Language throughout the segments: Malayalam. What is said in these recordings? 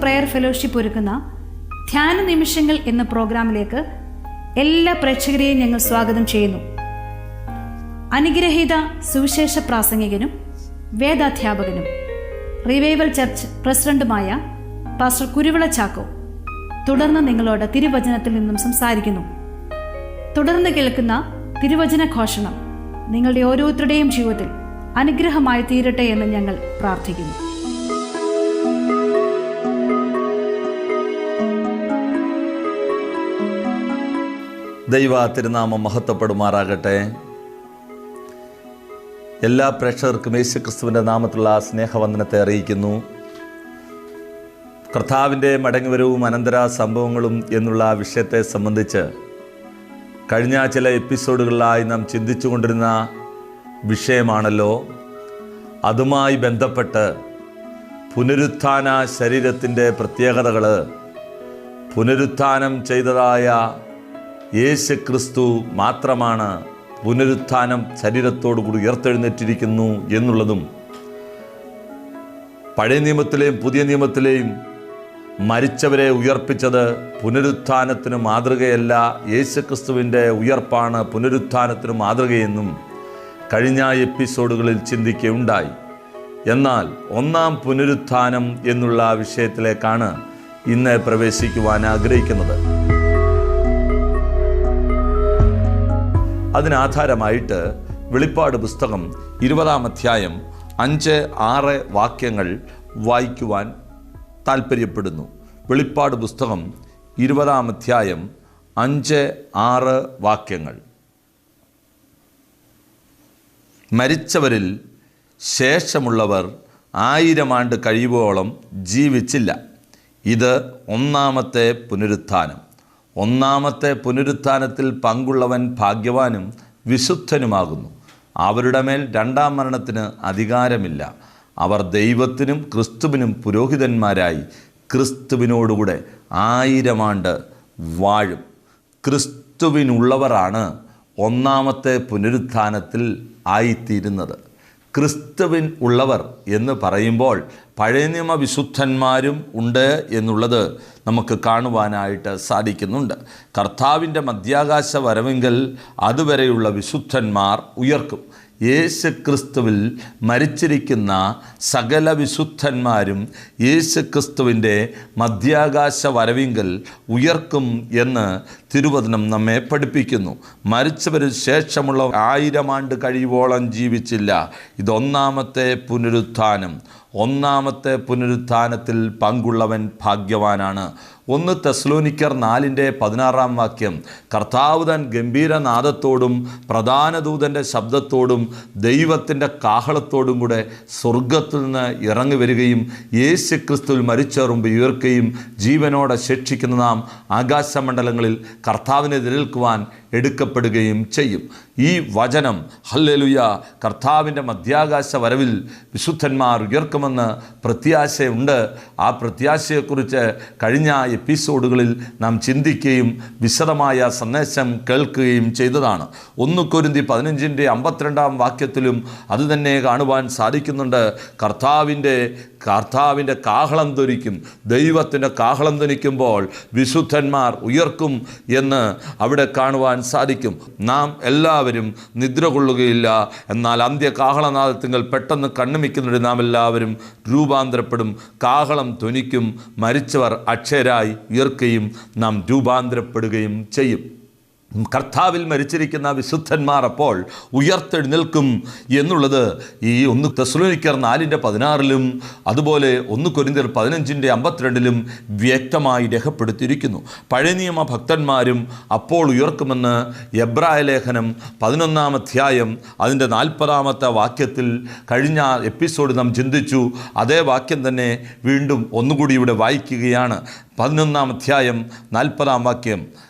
പ്രെയർ ഫെലോഷിപ്പ് ഒരുക്കുന്ന ധ്യാന നിമിഷങ്ങൾ എന്ന പ്രോഗ്രാമിലേക്ക് എല്ലാ പ്രേക്ഷകരെയും ഞങ്ങൾ സ്വാഗതം ചെയ്യുന്നു. അനുഗ്രഹീത സുവിശേഷ പ്രാസംഗികനും വേദാധ്യാപകനും റിവൈവൽ ചർച്ച് പ്രസിഡന്റുമായ പാസ്റ്റർ കുരുവിള ചാക്കോ തുടർന്ന് നിങ്ങളോട് തിരുവചനത്തിൽ നിന്നും സംസാരിക്കുന്നു. തുടർന്ന് കേൾക്കുന്ന തിരുവചന ഘോഷണം നിങ്ങളുടെ ഓരോരുത്തരുടെയും ജീവിതത്തിൽ അനുഗ്രഹമായി തീരട്ടെ എന്ന് ഞങ്ങൾ പ്രാർത്ഥിക്കുന്നു. ദൈവ തിരുനാമം മഹത്വപ്പെടുമാറാകട്ടെ. എല്ലാ പ്രേക്ഷകർക്കും യേശു ക്രിസ്തുവിന്റെ നാമത്തിലുള്ള സ്നേഹവന്ദനത്തെ അറിയിക്കുന്നു. കർത്താവിന്റെ മടങ്ങിവരവും അനന്തര സംഭവങ്ങളും എന്നുള്ള വിഷയത്തെ സംബന്ധിച്ച് കഴിഞ്ഞ ചില എപ്പിസോഡുകളിലായി നാം ചിന്തിച്ചു കൊണ്ടിരുന്ന വിഷയമാണല്ലോ. അതുമായി ബന്ധപ്പെട്ട് പുനരുത്ഥാന ശരീരത്തിന്റെ പ്രത്യേകതകൾ പുനരുത്ഥാനം ചെയ്തതായ യേശു ക്രിസ്തു മാത്രമാണ് പുനരുത്ഥാനം ശരീരത്തോടുകൂടി ഉയർത്തെഴുന്നേറ്റിരിക്കുന്നു എന്നുള്ളതും പഴയ നിയമത്തിലെയും പുതിയ നിയമത്തിലെയും മരിച്ചവരെ ഉയർപ്പിച്ചത് പുനരുത്ഥാനത്തിന് മാതൃകയല്ല യേശുക്രിസ്തുവിന്റെ ഉയർപ്പാണ് പുനരുത്ഥാനത്തിന് മാതൃകയെന്നും കഴിഞ്ഞ എപ്പിസോഡുകളിൽ ചിന്തിക്കുകയുണ്ടായി. എന്നാൽ ഒന്നാം പുനരുത്ഥാനം എന്നുള്ള വിഷയത്തിലേക്കാണ് ഇന്ന് പ്രവേശിക്കുവാൻ ആഗ്രഹിക്കുന്നത്. അതിനാധാരമായിട്ട് വെളിപ്പാട് പുസ്തകം ഇരുപതാം അധ്യായം അഞ്ച് ആറ് വാക്യങ്ങൾ വായിക്കുവാൻ താല്പര്യപ്പെടുന്നു വെളിപ്പാട് പുസ്തകം ഇരുപതാം അധ്യായം അഞ്ച് ആറ് വാക്യങ്ങൾ. മരിച്ചവരിൽ ശേഷമുള്ളവർ ആയിരം ആണ്ട് കഴിയുവോളം ജീവിച്ചില്ല. ഇത് ഒന്നാമത്തെ പുനരുത്ഥാനം. ഒന്നാമത്തെ പുനരുത്ഥാനത്തിൽ പങ്കുള്ളവൻ ഭാഗ്യവാനും വിശുദ്ധനുമാകുന്നു. അവരുടെ മേൽ രണ്ടാം മരണത്തിന് അധികാരമില്ല. അവർ ദൈവത്തിനും ക്രിസ്തുവിനും പുരോഹിതന്മാരായി ക്രിസ്തുവിനോടുകൂടെ ആയിരം ആണ്ട് വാഴും. ക്രിസ്തുവിനുള്ളവരാണ് ഒന്നാമത്തെ പുനരുത്ഥാനത്തിൽ ആയിത്തീരുന്നത്. ക്രിസ്തുവിൻ ഉള്ളവർ എന്ന് പറയുമ്പോൾ പഴയ നിയമ വിശുദ്ധന്മാരും ഉണ്ട് എന്നുള്ളത് നമുക്ക് കാണുവാനായിട്ട് സാധിക്കുന്നുണ്ട്. കർത്താവിന്റെ മധ്യാകാശ വരവെങ്കിൽ അതുവരെയുള്ള വിശുദ്ധന്മാർ ഉയർക്കും. യേശു ക്രിസ്തുവിൽ മരിച്ചിരിക്കുന്ന സകല വിശുദ്ധന്മാരും യേശു ക്രിസ്തുവിന്റെ മധ്യാകാശ വരവിങ്കൽ ഉയർക്കും എന്ന് തിരുവചനം നമ്മെ പഠിപ്പിക്കുന്നു. മരിച്ചവരിൽ ശേഷമുള്ള ആയിരം ആണ്ട് കഴിയുവോളം ജീവിച്ചില്ല. ഇതൊന്നാമത്തെ പുനരുത്ഥാനം. ഒന്നാമത്തെ പുനരുത്ഥാനത്തിൽ പങ്കുള്ളവൻ ഭാഗ്യവാനാണ്. ഒന്ന് തെസ്ലോനിക്കർ നാലിന്റെ പതിനാറാം വാക്യം. കർത്താവ് തൻ ഗംഭീരനാദത്തോടും പ്രധാന ദൂതന്റെ ശബ്ദത്തോടും ദൈവത്തിന്റെ കാഹളത്തോടും കൂടെ സ്വർഗത്തിൽ നിന്ന് ഇറങ്ങി വരികയും യേശു ക്രിസ്തുവിൽ മരിച്ചേറുമ്പോൾ ഉയർക്കുകയും ജീവനോടെ ശിക്ഷിക്കുന്ന നാം ആകാശമണ്ഡലങ്ങളിൽ കർത്താവിനെ നിലനിൽക്കുവാൻ എടുക്കപ്പെടുകയും ചെയ്യും. ഈ വചനം ഹല്ലലുയ കർത്താവിന്റെ മധ്യാകാശ വരവിൽ വിശുദ്ധന്മാർ ഉയർക്കുമെന്ന് പ്രത്യാശയുണ്ട്. ആ പ്രത്യാശയെക്കുറിച്ച് കഴിഞ്ഞ എപ്പിസോഡുകളിൽ നാം ചിന്തിക്കുകയും വിശദമായ സന്ദേശം കേൾക്കുകയും ചെയ്തതാണ്. ഒന്ന് കൊരുന്തി പതിനഞ്ചിന്റെ അമ്പത്തിരണ്ടാം വാക്യത്തിലും അതുതന്നെ കാണുവാൻ സാധിക്കുന്നുണ്ട്. കർത്താവിന്റെ കർത്താവിന്റെ കാഹളം ധനിക്കും ദൈവത്തിന്റെ കാഹളം ധനിക്കുമ്പോൾ വിശുദ്ധന്മാർ ഉയർക്കും എന്ന് അവിടെ കാണുവാൻ സാധിക്കും. നാം എല്ലാവരും നിദ്ര കൊള്ളുകയില്ല. എന്നാൽ അന്ത്യ കാഹളനാദത്തിങ്കൽ പെട്ടെന്ന് കണ്ണുമിക്കുന്നുണ്ട് നാം എല്ലാവരും രൂപാന്തരപ്പെടും. കാഹളം ധ്വനിക്കും മരിച്ചവർ അക്ഷരായി ഉയർക്കുകയും നാം രൂപാന്തരപ്പെടുകയും ചെയ്യും കർത്താവിൽ മരിച്ചിരിക്കുന്ന വിശുദ്ധന്മാർ അപ്പോൾ ഉയർത്തെഴുന്നേൽക്കും എന്നുള്ളത് ഈ ഒന്ന് തെസ്ലോനിക്കർ നാലിന്റെ പതിനാറിലും അതുപോലെ ഒന്ന് കൊരിന്തിയർ പതിനഞ്ചിന്റെ അമ്പത്തിരണ്ടിലും വ്യക്തമായി രേഖപ്പെടുത്തിയിരിക്കുന്നു. പഴയ നിയമ ഭക്തന്മാരും അപ്പോൾ ഉയർക്കുമെന്ന് എബ്രായ ലേഖനം പതിനൊന്നാം അധ്യായം അതിന്റെ നാൽപ്പതാമത്തെ വാക്യത്തിൽ കഴിഞ്ഞ എപ്പിസോഡ് നാം ചിന്തിച്ചു. അതേ വാക്യം തന്നെ വീണ്ടും ഒന്നുകൂടി ഇവിടെ വായിക്കുകയാണ്. പതിനൊന്നാം അധ്യായം നാൽപ്പതാം വാക്യം.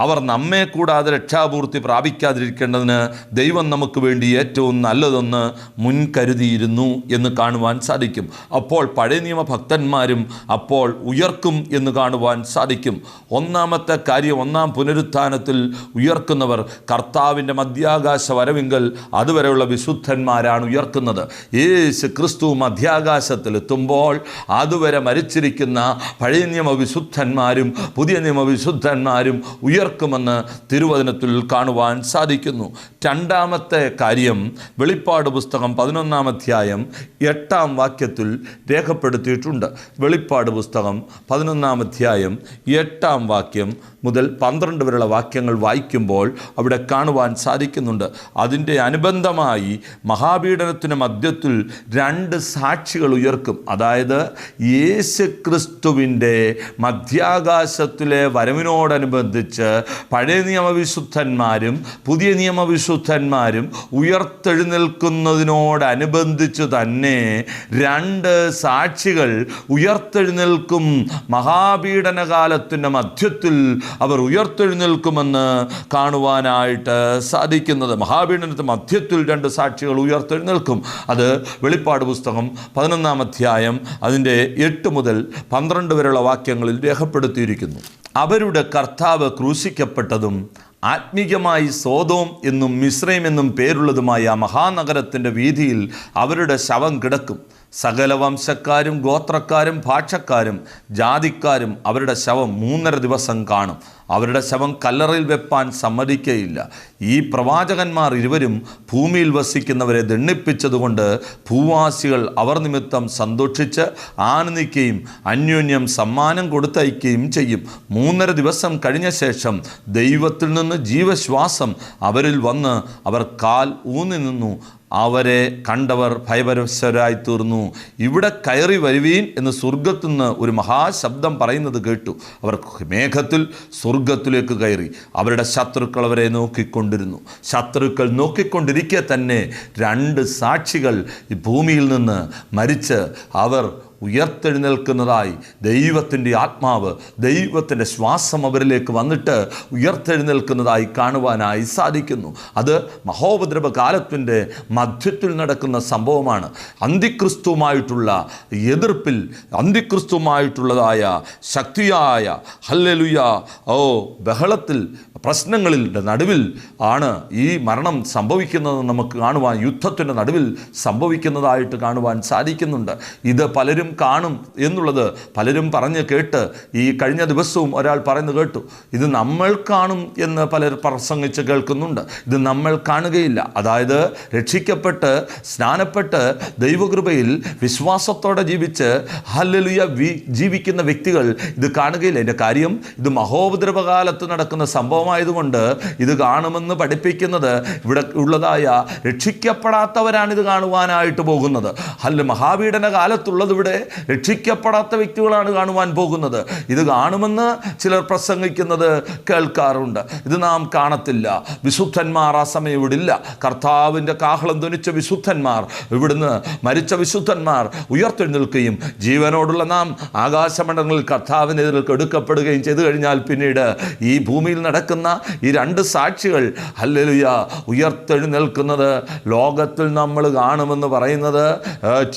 അവർ നമ്മെ കൂടാതെ രക്ഷാപൂർത്തി പ്രാപിക്കാതിരിക്കേണ്ടതിന് ദൈവം നമുക്ക് വേണ്ടി ഏറ്റവും നല്ലതെന്ന് മുൻകരുതിയിരുന്നു എന്ന് കാണുവാൻ സാധിക്കും. അപ്പോൾ പഴയ നിയമ ഭക്തന്മാരും അപ്പോൾ ഉയർക്കും എന്ന് കാണുവാൻ സാധിക്കും. ഒന്നാമത്തെ കാര്യം ഒന്നാം പുനരുത്ഥാനത്തിൽ ഉയർക്കുന്നവർ കർത്താവിന്റെ മധ്യാകാശ വരവിങ്കൽ അതുവരെയുള്ള വിശുദ്ധന്മാരാണ് ഉയർക്കുന്നത്. യേശു ക്രിസ്തു മധ്യാകാശത്തിലെത്തുമ്പോൾ അതുവരെ മരിച്ചിരിക്കുന്ന പഴയ നിയമ വിശുദ്ധന്മാരും പുതിയ നിയമ വിശുദ്ധന്മാരും ഉയർക്കുമെന്ന് തിരുവചനത്തിൽ കാണുവാൻ സാധിക്കുന്നു. രണ്ടാമത്തെ കാര്യം വെളിപ്പാട് പുസ്തകം പതിനൊന്നാം അധ്യായം എട്ടാം വാക്യത്തിൽ രേഖപ്പെടുത്തിയിട്ടുണ്ട്. വെളിപ്പാട് പുസ്തകം പതിനൊന്നാം അധ്യായം എട്ടാം വാക്യം മുതൽ പന്ത്രണ്ട് വരെയുള്ള വാക്യങ്ങൾ വായിക്കുമ്പോൾ അവിടെ കാണുവാൻ സാധിക്കുന്നുണ്ട്. അതിന്റെ അനുബന്ധമായി മഹാപീഡനത്തിന് മധ്യത്തിൽ രണ്ട് സാക്ഷികൾ ഉയർക്കും. അതായത് യേശു ക്രിസ്തുവിന്റെ മധ്യാകാശത്തിലെ വരവിനോടനുബന്ധിച്ച് പഴയ നിയമവിശുദ്ധന്മാരും പുതിയ നിയമവിശുദ്ധന്മാരും ഉയർത്തെഴുന്നേൽക്കുന്നതിനോടനുബന്ധിച്ച് തന്നെ രണ്ട് സാക്ഷികൾ ഉയർത്തെഴുന്നേൽക്കും മഹാപീഡനകാലത്തിന്റെ മധ്യത്തിൽ അവർ ഉയർത്തെഴുന്നേൽക്കുമെന്ന് കാണുവാനായിട്ട് സാധിക്കുന്നത്. മഹാപീഡനത്തിന് മധ്യത്തിൽ രണ്ട് സാക്ഷികൾ ഉയർത്തെഴുന്നേൽക്കും. അത് വെളിപ്പാട് പുസ്തകം പതിനൊന്നാം അധ്യായം അതിന്റെ എട്ട് മുതൽ പന്ത്രണ്ട് വരെയുള്ള വാക്യങ്ങളിൽ രേഖപ്പെടുത്തിയിരിക്കുന്നു. അവരുടെ കർത്താവ് ക്രൂശിക്കപ്പെട്ടതും ആത്മീകമായി സോതോം എന്നും മിശ്രയും എന്നും പേരുള്ളതുമായ മഹാനഗരത്തിന്റെ വീതിയിൽ അവരുടെ ശവം കിടക്കും. സകല വംശക്കാരും ഗോത്രക്കാരും ഭാഷക്കാരും ജാതിക്കാരും അവരുടെ ശവം മൂന്നര ദിവസം കാണും. അവരുടെ ശവം കല്ലറയിൽ വെപ്പാൻ സമ്മതിക്കയില്ല. ഈ പ്രവാചകന്മാർ ഇരുവരും ഭൂമിയിൽ വസിക്കുന്നവരെ ദണ്ണിപ്പിച്ചതുകൊണ്ട് ഭൂവാസികൾ അവർ നിമിത്തം സന്തോഷിച്ച് ആനന്ദിക്കുകയും അന്യോന്യം സമ്മാനം കൊടുത്തയക്കുകയും ചെയ്യും. മൂന്നര ദിവസം കഴിഞ്ഞ ശേഷം ദൈവത്തിൽ നിന്ന് ജീവശ്വാസം അവരിൽ വന്ന് അവർ കാൽ ഊന്നി നിന്നു. അവരെ കണ്ടവർ ഭയപരവശരായി തീർന്നു ഇവിടെ കയറി വരുവീൻ എന്ന് സ്വർഗത്തു നിന്ന് ഒരു മഹാശബ്ദം പറയുന്നത് കേട്ടു. അവർ മേഘത്തിൽ സ്വർഗത്തിലേക്ക് കയറി. അവരുടെ ശത്രുക്കൾ അവരെ നോക്കിക്കൊണ്ടിരുന്നു. ശത്രുക്കൾ നോക്കിക്കൊണ്ടിരിക്കെ തന്നെ രണ്ട് സാക്ഷികൾ ഭൂമിയിൽ നിന്ന് മരിച്ച് അവർ ഉയർത്തെഴുന്നേൽക്കുന്നതായി ദൈവത്തിന്റെ ആത്മാവ് ദൈവത്തിന്റെ ശ്വാസം അവരിലേക്ക് വന്നിട്ട് ഉയർത്തെഴുന്നേൽക്കുന്നതായി കാണുവാനായി സാധിക്കുന്നു. അത് മഹോപദ്രവ കാലത്തിന്റെ മധ്യത്തിൽ നടക്കുന്ന സംഭവമാണ്. അന്തിക്രിസ്തുവുമായിട്ടുള്ള എതിർപ്പിൽ അന്തിക്രിസ്തുവുമായിട്ടുള്ളതായ ശക്തിയായ ഹല്ലലുയ ഓ ബഹളത്തിൽ പ്രശ്നങ്ങളുടെ നടുവിൽ ആണ് ഈ മരണം സംഭവിക്കുന്നത് നമുക്ക് കാണുവാൻ യുദ്ധത്തിന്റെ നടുവിൽ സംഭവിക്കുന്നതായിട്ട് കാണുവാൻ സാധിക്കുന്നുണ്ട്. ഇത് പലരും കാണും എന്നുള്ളത് പലരും പറഞ്ഞ് കേട്ട് ഈ കഴിഞ്ഞ ദിവസവും ഒരാൾ പറയുന്നത് കേട്ടു. ഇത് നമ്മൾ കാണും എന്ന് പലർ പ്രസംഗിച്ച് കേൾക്കുന്നുണ്ട്. ഇത് നമ്മൾ കാണുകയില്ല. അതായത് രക്ഷിക്കപ്പെട്ട് സ്നാനപ്പെട്ട് ദൈവകൃപയിൽ വിശ്വാസത്തോടെ ജീവിച്ച് ഹല്ലലുയ വി ജീവിക്കുന്ന വ്യക്തികൾ ഇത് കാണുകയില്ല. എന്റെ കാര്യം ഇത് മഹോപദ്രവകാലത്ത് നടക്കുന്ന സംഭവമായതുകൊണ്ട് ഇത് കാണുമെന്ന് പഠിപ്പിക്കുന്നത് ഇവിടെ ഉള്ളതായ രക്ഷിക്കപ്പെടാത്തവരാണ് ഇത് കാണുവാനായിട്ട് പോകുന്നത്. അല്ല മഹാപീഡന കാലത്തുള്ളത് ഇവിടെ രക്ഷിക്കപ്പെടാത്ത വ്യക്തികളാണ് കാണുവാൻ പോകുന്നത്. ഇത് കാണുമെന്ന് ചിലർ പ്രസംഗിക്കുന്നത് കേൾക്കാറുണ്ട്. ഇത് നാം കാണത്തില്ല. വിശുദ്ധന്മാർ ആ സമയം ഇവിടെ ഇല്ല കർത്താവിന്റെ കാഹളം ധനിച്ച വിശുദ്ധന്മാർ ഇവിടുന്ന് മരിച്ച വിശുദ്ധന്മാർ ഉയർത്തെഴുന്നേൽക്കുകയും ജീവനോടുള്ള നാം ആകാശമണ്ഡലങ്ങളിൽ കർത്താവിനെതിർക്ക് എടുക്കപ്പെടുകയും ചെയ്തു കഴിഞ്ഞാൽ പിന്നീട് ഈ ഭൂമിയിൽ നടക്കുന്ന ഈ രണ്ട് സാക്ഷികൾ ഹല്ലേലൂയ ഉയർത്തെഴുന്നേൽക്കുന്നത് ലോകത്തിൽ നമ്മൾ കാണുമെന്ന് പറയുന്നത്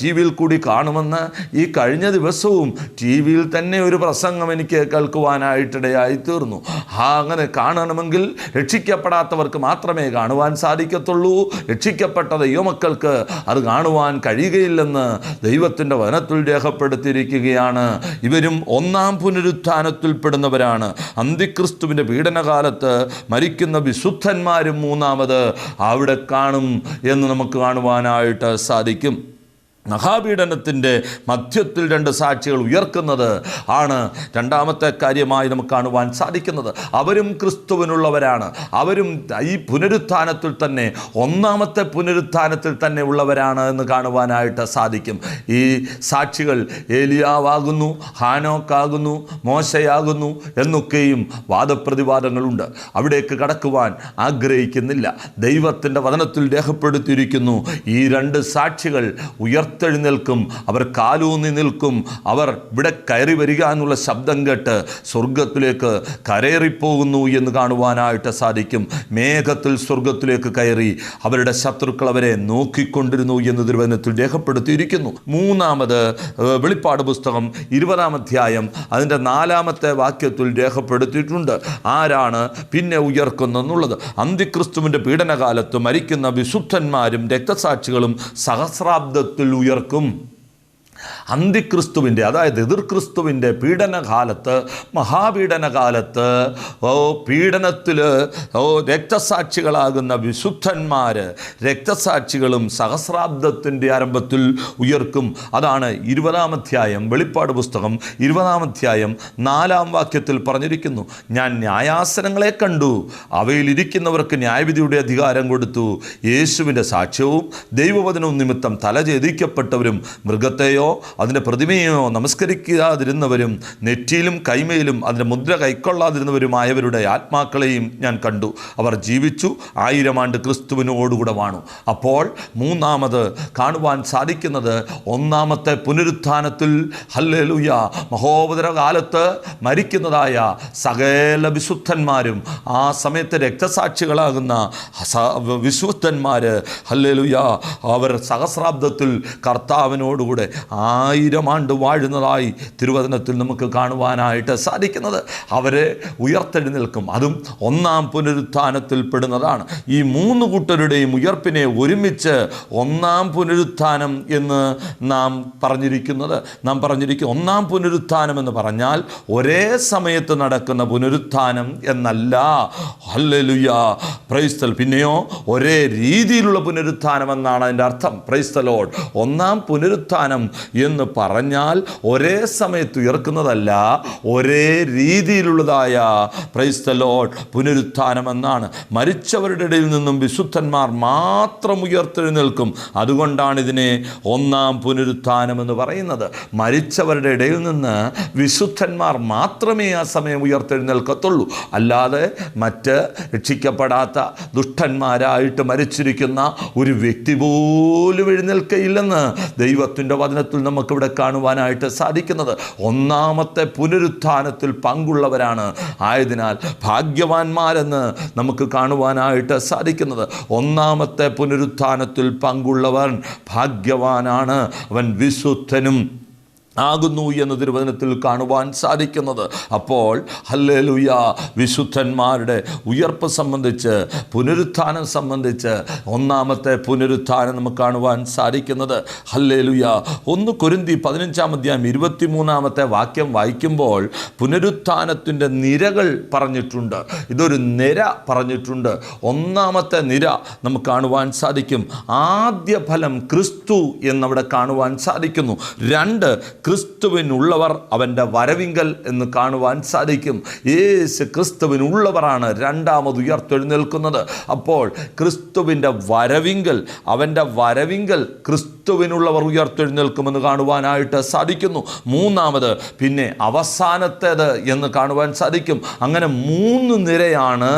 ടി വിയിൽ കൂടി കാണുമെന്ന് ഈ കഴിഞ്ഞ ദിവസവും ടി വിയിൽ തന്നെ ഒരു പ്രസംഗം എനിക്ക് കേൾക്കുവാനായിട്ടിടയായി തീർന്നു ആ അങ്ങനെ കാണണമെങ്കിൽ രക്ഷിക്കപ്പെടാത്തവർക്ക് മാത്രമേ കാണുവാൻ സാധിക്കത്തുള്ളൂ. രക്ഷിക്കപ്പെട്ട ദൈവമക്കൾക്ക് അത് കാണുവാൻ കഴിയുകയില്ലെന്ന് ദൈവത്തിന്റെ വനത്തിൽ രേഖപ്പെടുത്തിയിരിക്കുകയാണ്. ഇവരും ഒന്നാം പുനരുത്ഥാനത്തിൽപ്പെടുന്നവരാണ്. അന്തിക്രിസ്തുവിന്റെ പീഡനകാലത്ത് മരിക്കുന്ന വിശുദ്ധന്മാരും മൂന്നാമത് അവിടെ കാണും എന്ന് നമുക്ക് കാണുവാനായിട്ട് സാധിക്കും. മഹാപീഡനത്തിന്റെ മധ്യത്തിൽ രണ്ട് സാക്ഷികൾ ഉയർക്കുന്നത് ആണ് രണ്ടാമത്തെ കാര്യമായി നമുക്ക് കാണുവാൻ സാധിക്കുന്നത്. അവരും ക്രിസ്തുവിനുള്ളവരാണ്. അവരും ഈ പുനരുത്ഥാനത്തിൽ തന്നെ ഒന്നാമത്തെ പുനരുത്ഥാനത്തിൽ തന്നെ ഉള്ളവരാണ് എന്ന് കാണുവാനായിട്ട് സാധിക്കും. ഈ സാക്ഷികൾ ഏലിയാവാകുന്നു ഹാനോക്കാകുന്നു മോശയാകുന്നു എന്നൊക്കെയും വാദപ്രതിവാദങ്ങളുണ്ട്. അവിടേക്ക് കടക്കുവാൻ ആഗ്രഹിക്കുന്നില്ല. ദൈവത്തിന്റെ വചനത്തിൽ രേഖപ്പെടുത്തിയിരിക്കുന്നു ഈ രണ്ട് സാക്ഷികൾ ഉയർത്ത ഉയർത്തെഴുന്നേൽക്കും അവർ കാലൂന്നി നിൽക്കും. അവർ ഇവിടെ കയറി വരിക എന്നുള്ള ശബ്ദം കേട്ട് സ്വർഗത്തിലേക്ക് കരേറിപ്പോകുന്നു എന്ന് കാണുവാനായിട്ട് സാധിക്കും. മേഘത്തിൽ സ്വർഗത്തിലേക്ക് കയറി അവരുടെ ശത്രുക്കൾ അവരെ നോക്കിക്കൊണ്ടിരുന്നു എന്ന് തിരുവനന്തപുരത്തിൽ രേഖപ്പെടുത്തിയിരിക്കുന്നു. മൂന്നാമത് വെളിപ്പാട് പുസ്തകം ഇരുപതാം അധ്യായം അതിന്റെ നാലാമത്തെ വാക്യത്തിൽ രേഖപ്പെടുത്തിയിട്ടുണ്ട്. ആരാണ് പിന്നെ ഉയർക്കുന്നെന്നുള്ളത് അന്തിക്രിസ്തുവിന്റെ പീഡനകാലത്ത് മരിക്കുന്ന വിശുദ്ധന്മാരും രക്തസാക്ഷികളും സഹസ്രാബ്ദത്തിൽ ഉയർക്കും. അന്തിക്രിസ്തുവിന്റെ അതായത് എതിർക്രിസ്തുവിന്റെ പീഡനകാലത്ത് മഹാപീഡനകാലത്ത് ഓ പീഡനത്തിൽ ഓ രക്തസാക്ഷികളാകുന്ന വിശുദ്ധന്മാർ രക്തസാക്ഷികളും സഹസ്രാബ്ദത്തിന്റെ ആരംഭത്തിൽ ഉയർക്കും. അതാണ് ഇരുപതാം അധ്യായം വെളിപ്പാട് പുസ്തകം ഇരുപതാം അധ്യായം നാലാം വാക്യത്തിൽ പറഞ്ഞിരിക്കുന്നു. ഞാൻ ന്യായാസനങ്ങളെ കണ്ടു അവയിലിരിക്കുന്നവർക്ക് ന്യായവിധിയുടെ അധികാരം കൊടുത്തു. യേശുവിന്റെ സാക്ഷ്യവും ദൈവവചനവും നിമിത്തം തലചേദിക്കപ്പെട്ടവരും മൃഗത്തെയോ അതിന്റെ പ്രതിമയോ നമസ്കരിക്കാതിരുന്നവരും നെറ്റിയിലും കൈമയിലും അതിന്റെ മുദ്ര കൈക്കൊള്ളാതിരുന്നവരുമായവരുടെ ആത്മാക്കളെയും ഞാൻ കണ്ടു. അവർ ജീവിച്ചു ആയിരം ആണ്ട് ക്രിസ്തുവിനോടുകൂടെ വാണു. അപ്പോൾ മൂന്നാമത് കാണുവാൻ സാധിക്കുന്നത് ഒന്നാമത്തെ പുനരുത്ഥാനത്തിൽ ഹല്ലേലൂയ മഹോപതര കാലത്ത് മരിക്കുന്നതായ സകല വിശുദ്ധന്മാരും ആ സമയത്ത് രക്തസാക്ഷികളാകുന്ന വിശുദ്ധന്മാർ ഹല്ലേലൂയ അവർ സഹസ്രാബ്ദത്തിൽ കർത്താവിനോടുകൂടെ ആയിരം ആണ്ട് വാഴുന്നതായി തിരുവചനത്തിൽ നമുക്ക് കാണുവാനായിട്ട് സാധിക്കുന്നത്. അവരെ ഉയർത്തെഴുന്നേൽക്കും അതും ഒന്നാം പുനരുത്ഥാനത്തിൽ പെടുന്നതാണ്. ഈ മൂന്ന് കൂട്ടരുടെയും ഉയർപ്പിനെ ഒരുമിച്ച് ഒന്നാം പുനരുത്ഥാനം എന്ന് നാം പറഞ്ഞിരിക്കുന്നത്. നാം പറഞ്ഞിരിക്കും ഒന്നാം പുനരുത്ഥാനം എന്ന് പറഞ്ഞാൽ ഒരേ സമയത്ത് നടക്കുന്ന പുനരുത്ഥാനം എന്നല്ല. ഹല്ലലുയ. പ്രൈസ്തൽ പിന്നെയോ ഒരേ രീതിയിലുള്ള പുനരുത്ഥാനം എന്നാണ് അതിന്റെ അർത്ഥം. പ്രൈസ്തലോഡ് ഒന്നാം പുനരുത്ഥാനം എന്ന് പറഞ്ഞാൽ ഒരേ സമയത്ത് ഉയർക്കുന്നതല്ല ഒരേ രീതിയിലുള്ളതായ പ്രൈസ്തലോഡ് പുനരുത്ഥാനം എന്നാണ് മരിച്ചവരുടെ ഇടയിൽ നിന്നും വിശുദ്ധന്മാർ മാത്രം ഉയർത്തെഴുന്നേൽക്കും. അതുകൊണ്ടാണ് ഇതിനെ ഒന്നാം പുനരുത്ഥാനം എന്ന് പറയുന്നത്. മരിച്ചവരുടെ ഇടയിൽ നിന്ന് വിശുദ്ധന്മാർ മാത്രമേ ആ സമയം ഉയർത്തെഴുന്നേൽക്കത്തുള്ളൂ. അല്ലാതെ മറ്റ് രക്ഷിക്കപ്പെടാത്ത ദുഷ്ടന്മാരായിട്ട് മരിച്ചിരിക്കുന്ന ഒരു വ്യക്തി പോലും എഴുന്നേൽക്കയില്ലെന്ന് ദൈവത്തിന്റെ വചനത്തിൽ നമുക്കിവിടെ കാണുവാനായിട്ട് സാധിക്കുന്നത്. ഒന്നാമത്തെ പുനരുത്ഥാനത്തിൽ പങ്കുള്ളവരാണ്. ആയതിനാൽ ഭാഗ്യവാന്മാരെന്ന് നമുക്ക് കാണുവാനായിട്ട് സാധിക്കുന്നത്. ഒന്നാമത്തെ പുനരുത്ഥാനത്തിൽ പങ്കുള്ളവൻ ഭാഗ്യവാനാണ്. അവൻ വിശുദ്ധനും ആകുന്നു എന്ന് തിരുവചനത്തിൽ കാണുവാൻ സാധിക്കുന്നത്. അപ്പോൾ ഹല്ലേലൂയ വിശുദ്ധന്മാരുടെ ഉയർപ്പ് സംബന്ധിച്ച് പുനരുത്ഥാനം സംബന്ധിച്ച് ഒന്നാമത്തെ പുനരുത്ഥാനം നമുക്ക് കാണുവാൻ സാധിക്കുന്നത്. ഹല്ലേലൂയ. ഒന്ന് കൊരിന്തി പതിനഞ്ചാം അധ്യായം ഇരുപത്തിമൂന്നാമത്തെ വാക്യം വായിക്കുമ്പോൾ പുനരുത്ഥാനത്തിന്റെ നിരകൾ പറഞ്ഞിട്ടുണ്ട്. ഇതൊരു നിര പറഞ്ഞിട്ടുണ്ട്. ഒന്നാമത്തെ നിര നമുക്ക് കാണുവാൻ സാധിക്കും. ആദ്യ ഫലം ക്രിസ്തു എന്നവിടെ കാണുവാൻ സാധിക്കുന്നു. രണ്ട് ക്രിസ്തുവിനുള്ളവർ അവന്റെ വരവിങ്കൽ എന്ന് കാണുവാൻ സാധിക്കും. യേശു ക്രിസ്തുവിനുള്ളവരാണ് രണ്ടാമത് ഉയർത്തെഴുന്നേൽക്കുന്നത്. അപ്പോൾ ക്രിസ്തുവിന്റെ വരവിങ്കൽ അവന്റെ വരവിങ്കൽ ക്രിസ്തുവിനുള്ളവർ ഉയർത്തെഴുന്നേൽക്കുമെന്ന് കാണുവാനായിട്ട് സാധിക്കുന്നു. മൂന്നാമത് പിന്നെ അവസാനത്തേത് എന്ന് കാണുവാൻ സാധിക്കും. അങ്ങനെ മൂന്ന് നിരയാണ്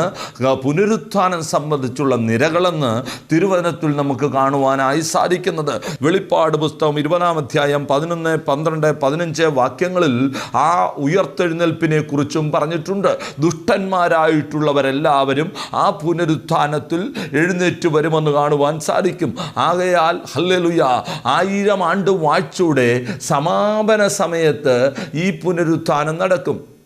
പുനരുത്ഥാനം സംബന്ധിച്ചുള്ള നിരകളെന്ന് തിരുവചനത്തിൽ നമുക്ക് കാണുവാനായി സാധിക്കുന്നത്. വെളിപ്പാട് പുസ്തകം ഇരുപതാം അധ്യായം പതിനൊന്ന് പന്ത്രണ്ട് പതിനഞ്ച് വാക്യങ്ങളിൽ ആ ഉയർത്തെഴുന്നേൽപ്പിനെ കുറിച്ചും പറഞ്ഞിട്ടുണ്ട്. ദുഷ്ടന്മാരായിട്ടുള്ളവരെല്ലാവരും ആ പുനരുത്ഥാനത്തിൽ എഴുന്നേറ്റ് വരുമെന്ന് കാണുവാൻ സാധിക്കും. ആകയാൽ ഹല്ലേലൂയ ആയിരം ആണ്ട് വാഴ്ചയുടെ സമാപന സമയത്ത് ഈ പുനരുത്ഥാനം നടക്കും.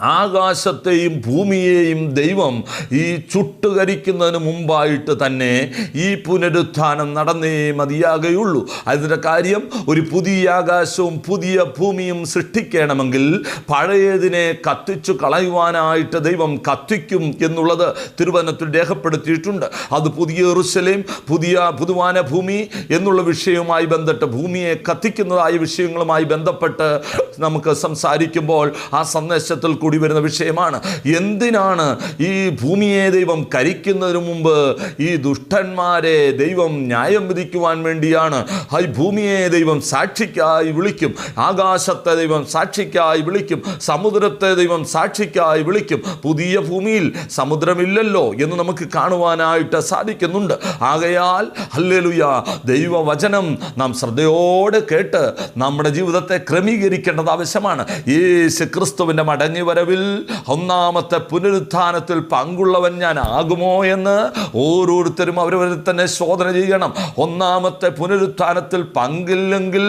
ആകാശത്തെയും ഭൂമിയെയും ദൈവം ഈ ചുട്ടുകരിക്കുന്നതിന് മുമ്പായിട്ട് തന്നെ ഈ പുനരുത്ഥാനം നടന്നേ മതിയാകുകയുള്ളൂ അതിന്റെ കാര്യം ഒരു പുതിയ ആകാശവും പുതിയ ഭൂമിയും സൃഷ്ടിക്കണമെങ്കിൽ പഴയതിനെ കത്തിച്ചു കളയുവാനായിട്ട് ദൈവം കത്തിക്കും എന്നുള്ളത് തിരുവനന്തപുരത്തിൽ രേഖപ്പെടുത്തിയിട്ടുണ്ട്. അത് പുതിയ എറുസലേം പുതിയ പുതുവാന ഭൂമി എന്നുള്ള വിഷയവുമായി ബന്ധപ്പെട്ട് ഭൂമിയെ കത്തിക്കുന്നതായ വിഷയങ്ങളുമായി ബന്ധപ്പെട്ട് നമുക്ക് സംസാരിക്കുമ്പോൾ ആ സന്ദേശത്തിൽ കൂടി വരുന്ന വിഷയമാണ്. എന്തിനാണ് ഈ ഭൂമിയെ ദൈവം കരിക്കുന്നതിന് മുമ്പ് ഈ ദുഷ്ടന്മാരെ ദൈവം ന്യായം വിധിക്കുവാൻ വേണ്ടിയാണ്? ഈ ഭൂമിയെ ദൈവം സാക്ഷിക്കായി വിളിക്കും. ആകാശത്തെ ദൈവം സാക്ഷിക്കായി വിളിക്കും. സമുദ്രത്തെ ദൈവം സാക്ഷിക്കായി വിളിക്കും. പുതിയ ഭൂമിയിൽ സമുദ്രമില്ലല്ലോ എന്ന് നമുക്ക് കാണുവാനായിട്ട് സാധിക്കുന്നുണ്ട്. ആകയാൽ ഹല്ലേലൂയ ദൈവവചനം നാം ശ്രദ്ധയോടെ കേട്ട് നമ്മുടെ ജീവിതത്തെ ക്രമീകരിക്കേണ്ടത് ആവശ്യമാണ്. യേശു ക്രിസ്തുവിന്റെ മടങ്ങി വരവിൽ ഒന്നാമത്തെ പുനരുത്ഥാനത്തിൽ പങ്കുള്ളവൻ ഞാൻ ആകുമോ എന്ന് ഓരോരുത്തരും അവരവർ തന്നെ ശോധന ചെയ്യണം. ഒന്നാമത്തെ പുനരുത്ഥാനത്തിൽ പങ്കില്ലെങ്കിൽ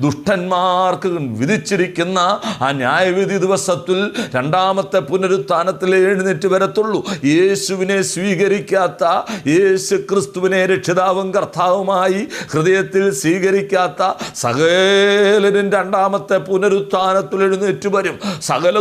ദുഷ്ടന്മാർക്ക് വിധിച്ചിരിക്കുന്ന ആ ന്യായവിധി ദിവസത്തിൽ രണ്ടാമത്തെ പുനരുത്ഥാനത്തിൽ എഴുന്നേറ്റ് വരത്തുള്ളൂ. യേശുവിനെ സ്വീകരിക്കാത്ത യേശു ക്രിസ്തുവിനെ രക്ഷിതാവും കർത്താവുമായി ഹൃദയത്തിൽ സ്വീകരിക്കാത്ത സകലരും രണ്ടാമത്തെ പുനരുത്ഥാനത്തിൽ എഴുന്നേറ്റ് വരും. സകല